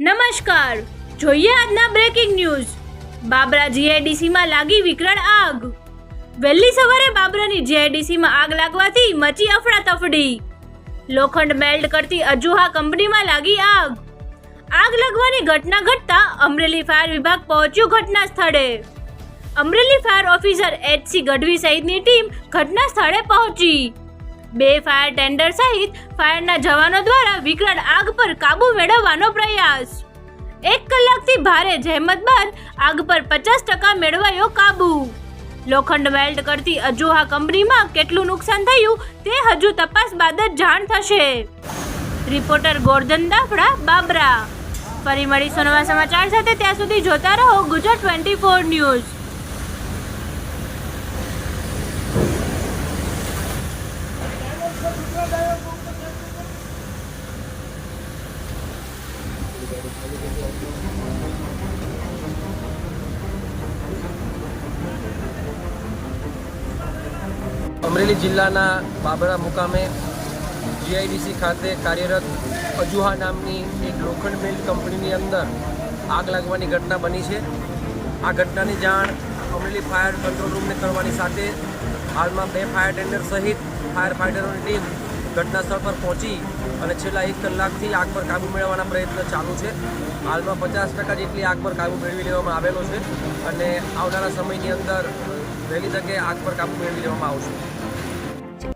નમસ્કાર. જોઈએ આજના બ્રેકિંગ ન્યૂઝ બાબરા જીઆઈડીસીમાં લાગી વિકરાળ આગ. વહેલી સવારે બાબરાની જીઆઈડીસીમાં આગ લાગવાથી મચી અફડાતફડી. લોખંડ મેલ્ટ કરતી અજુહા કંપનીમાં લાગી આગ. આગ લાગવાની ઘટના ઘટતા અમરેલી ફાયર વિભાગ પહોંચ્યું ઘટના સ્થળે. Amreli fire officer HC Gadhvi સહિતની ટીમ ઘટના સ્થળે પહોંચી. બે ફાયર ટેન્ડર સહિત ફાયરના જવાનો દ્વારા વિકરાળ આગ પર કાબુ મેળવવાનો પ્રયાસ. એક કલાકથી ભારે જહેમત બાદ આગ પર પચાસ ટકા મેળવાયો કાબુ. લોખંડ મેલ્ટ કરતી અજોહા કંપનીમાં કેટલું નુકસાન થયું તે હજુ તપાસ બાદ જ જાણ થશે. રિપોર્ટર ગોરધન દાફડા, બાબરા. ફરી મળીશું નવા સમાચાર સાથે. ત્યાં સુધી જોતા રહો Gujarat twenty four news. Amreli જિલ્લાના બાબરા મુકામે જીઆઈડીસી ખાતે કાર્યરત અજુહા નામની એક લોખંડ મિલ કંપનીની અંદર આગ લાગવાની ઘટના બની છે. આ ઘટનાની જાણ અમરેલી ફાયર કંટ્રોલ રૂમને કરવાની સાથે હાલમાં બે ફાયર ટેન્ડર સહિત ફાયર ફાઇટરોની ટીમ ઘટના સ્થળ પર પહોંચી અને છેલ્લા એક કલાકથી આગ પર કાબૂ મેળવવાના પ્રયત્ન ચાલુ છે. હાલમાં પચાસ ટકા જેટલી આગ પર કાબૂ મેળવી લેવામાં આવેલો છે અને આવનારા સમયની અંદર વહેલી તકે આગ પર કાબૂ મેળવી લેવામાં આવશે.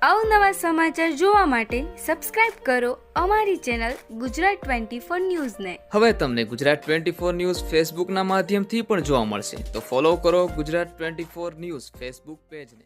અવનવા સમાચાર જોવા માટે સબસ્ક્રાઇબ કરો અમારી ચેનલ ગુજરાત ટ્વેન્ટી ફોર ન્યૂઝને. હવે તમને ગુજરાત ટ્વેન્ટી ફોર ન્યૂઝ ફેસબુકના માધ્યમથી પણ જોવા મળશે. તો ફોલો કરો Gujarat twenty four news Facebook પેજને.